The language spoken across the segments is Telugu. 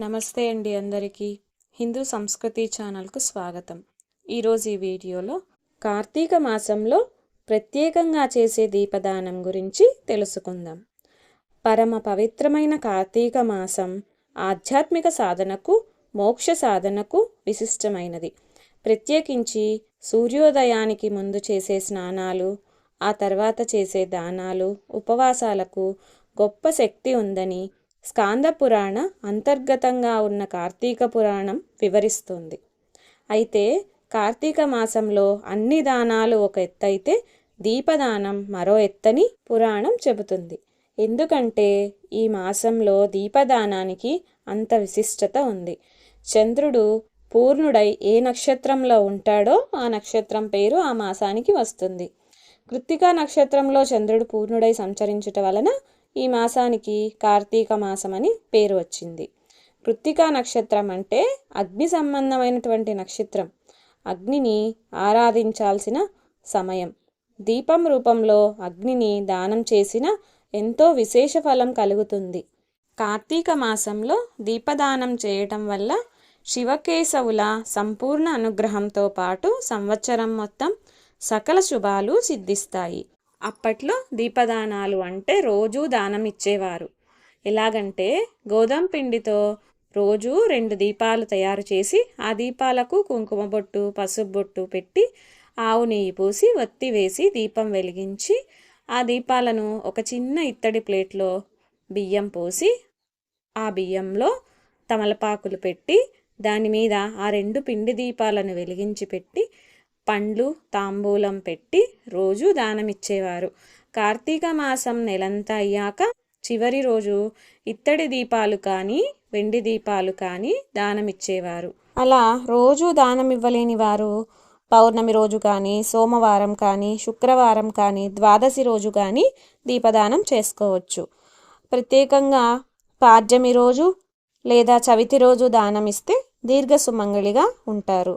నమస్తే అండి అందరికీ. హిందూ సంస్కృతి ఛానల్కు స్వాగతం. ఈరోజు ఈ వీడియోలో కార్తీక మాసంలో ప్రత్యేకంగా చేసే దీపదానం గురించి తెలుసుకుందాం. పరమ పవిత్రమైన కార్తీక మాసం ఆధ్యాత్మిక సాధనకు మోక్ష సాధనకు విశిష్టమైనది. ప్రత్యేకించి సూర్యోదయానికి ముందు చేసే స్నానాలు ఆ తర్వాత చేసే దానాలు ఉపవాసాలకు గొప్ప శక్తి ఉందని స్కాంద పురాణ అంతర్గతంగా ఉన్న కార్తీక పురాణం వివరిస్తుంది. అయితే కార్తీక మాసంలో అన్ని దానాలు ఒక ఎత్తైతే దీపదానం మరో ఎత్తని పురాణం చెబుతుంది. ఎందుకంటే ఈ మాసంలో దీపదానానికి అంత విశిష్టత ఉంది. చంద్రుడు పూర్ణుడై ఏ నక్షత్రంలో ఉంటాడో ఆ నక్షత్రం పేరు ఆ మాసానికి వస్తుంది. కృత్తికా నక్షత్రంలో చంద్రుడు పూర్ణుడై సంచరించుట వలన ఈ మాసానికి కార్తీక మాసం అని పేరు వచ్చింది. కృత్తికా నక్షత్రం అంటే అగ్ని సంబంధమైనటువంటి నక్షత్రం. అగ్నిని ఆరాధించాల్సిన సమయం. దీపం రూపంలో అగ్నిని దానం చేసిన ఎంతో విశేష ఫలం కలుగుతుంది. కార్తీక మాసంలో దీపదానం చేయటం వల్ల శివకేశవుల సంపూర్ణ అనుగ్రహంతో పాటు సంవత్సరం మొత్తం సకల శుభాలు సిద్ధిస్తాయి. అప్పట్లో దీపదానాలు అంటే రోజూ దానం ఇచ్చేవారు ఎలాగంటే గోధుమ పిండితో రోజు రెండు దీపాలు తయారు చేసి ఆ దీపాలకు కుంకుమ బొట్టు పసుపు బొట్టు పెట్టి ఆవు నెయ్యి పోసి ఒత్తి వేసి దీపం వెలిగించి ఆ దీపాలను ఒక చిన్న ఇత్తడి ప్లేట్లో బియ్యం పోసి ఆ బియ్యంలో తమలపాకులు పెట్టి దాని మీద ఆ రెండు పిండి దీపాలను వెలిగించి పెట్టి పండ్లు తాంబూలం పెట్టి రోజు దానమిచ్చేవారు. కార్తీక మాసం నెలంతా అయ్యాక చివరి రోజు ఇత్తడి దీపాలు కానీ వెండి దీపాలు కానీ దానమిచ్చేవారు. అలా రోజు దానం ఇవ్వలేని వారు పౌర్ణమి రోజు కానీ సోమవారం కానీ శుక్రవారం కానీ ద్వాదశి రోజు కానీ దీపదానం చేసుకోవచ్చు. ప్రత్యేకంగా పాడ్యమి రోజు లేదా చవితి రోజు దానం ఇస్తే దీర్ఘ సుమంగళిగా ఉంటారు.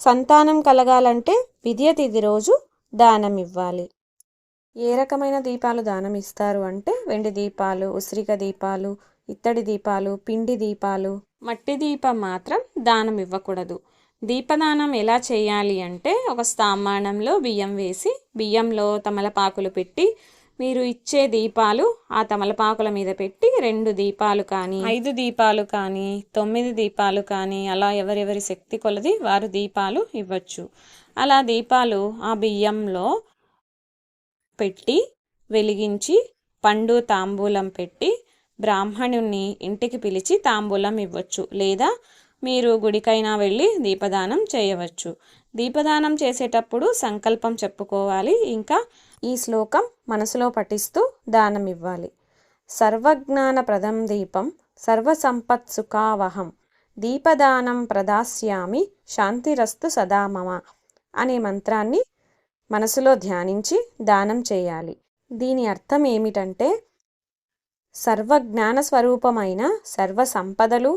సంతానం కలగాలంటే విద్యతిథి రోజు దానం ఇవ్వాలి ఏ రకమైన దీపాలు దానం ఇస్తారు అంటే వెండి దీపాలు ఉసిరిక దీపాలు ఇత్తడి దీపాలు పిండి దీపాలు. మట్టి దీపం మాత్రం దానం ఇవ్వకూడదు దీపదానం ఎలా చేయాలి అంటే ఒక స్థామానంలో బియ్యం వేసి బియ్యంలో తమలపాకులు పెట్టి మీరు ఇచ్చే దీపాలు ఆ తమలపాకుల మీద పెట్టి రెండు దీపాలు కానీ ఐదు దీపాలు కానీ తొమ్మిది దీపాలు కానీ అలా ఎవరెవరి శక్తి కొలది వారు దీపాలు ఇవ్వచ్చు. అలా దీపాలు ఆ బియ్యంలో పెట్టి వెలిగించి పండు తాంబూలం పెట్టి బ్రాహ్మణుణ్ణి ఇంటికి పిలిచి తాంబూలం ఇవ్వచ్చు. లేదా మీరు గుడికైనా వెళ్ళి దీపదానం చేయవచ్చు. దీపదానం చేసేటప్పుడు సంకల్పం చెప్పుకోవాలి. ఇంకా ఈ శ్లోకం మనసులో పఠిస్తూ దానం ఇవ్వాలి సర్వజ్ఞాన ప్రదం దీపం సర్వసంపత్ సుఖావహం దీపదానం ప్రదాస్యామి శాంతిరస్తు సదామమ అనే మంత్రాన్ని మనసులో ధ్యానించి దానం చేయాలి. దీని అర్థం ఏమిటంటే సర్వజ్ఞాన స్వరూపమైన సర్వ సంపదలు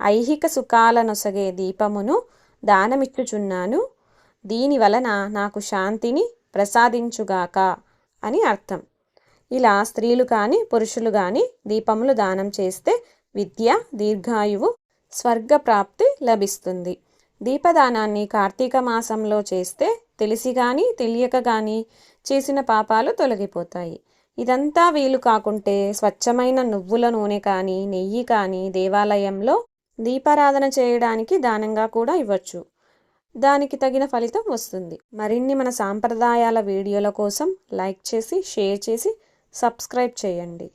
ఐహిక సుఖాలనొసగే దీపమును దానమిచ్చుచున్నాను. దీని వలన నాకు శాంతిని ప్రసాదించుగాక అని అర్థం. ఇలా స్త్రీలు కానీ పురుషులు కానీ దీపములు దానం చేస్తే విద్య దీర్ఘాయువు స్వర్గప్రాప్తి లభిస్తుంది. దీపదానాన్ని కార్తీక మాసంలో చేస్తే తెలిసి కానీ తెలియక కానీ చేసిన పాపాలు తొలగిపోతాయి. ఇదంతా వీలు కాకుంటే స్వచ్ఛమైన నువ్వుల నూనె కానీ నెయ్యి కానీ దేవాలయంలో దీపారాధన చేయడానికి దానంగా కూడా ఇవ్వచ్చు. దానికి తగిన ఫలితం వస్తుంది. మరిన్ని మన సాంప్రదాయాల వీడియోల కోసం లైక్ చేసి షేర్ చేసి సబ్స్క్రైబ్ చేయండి.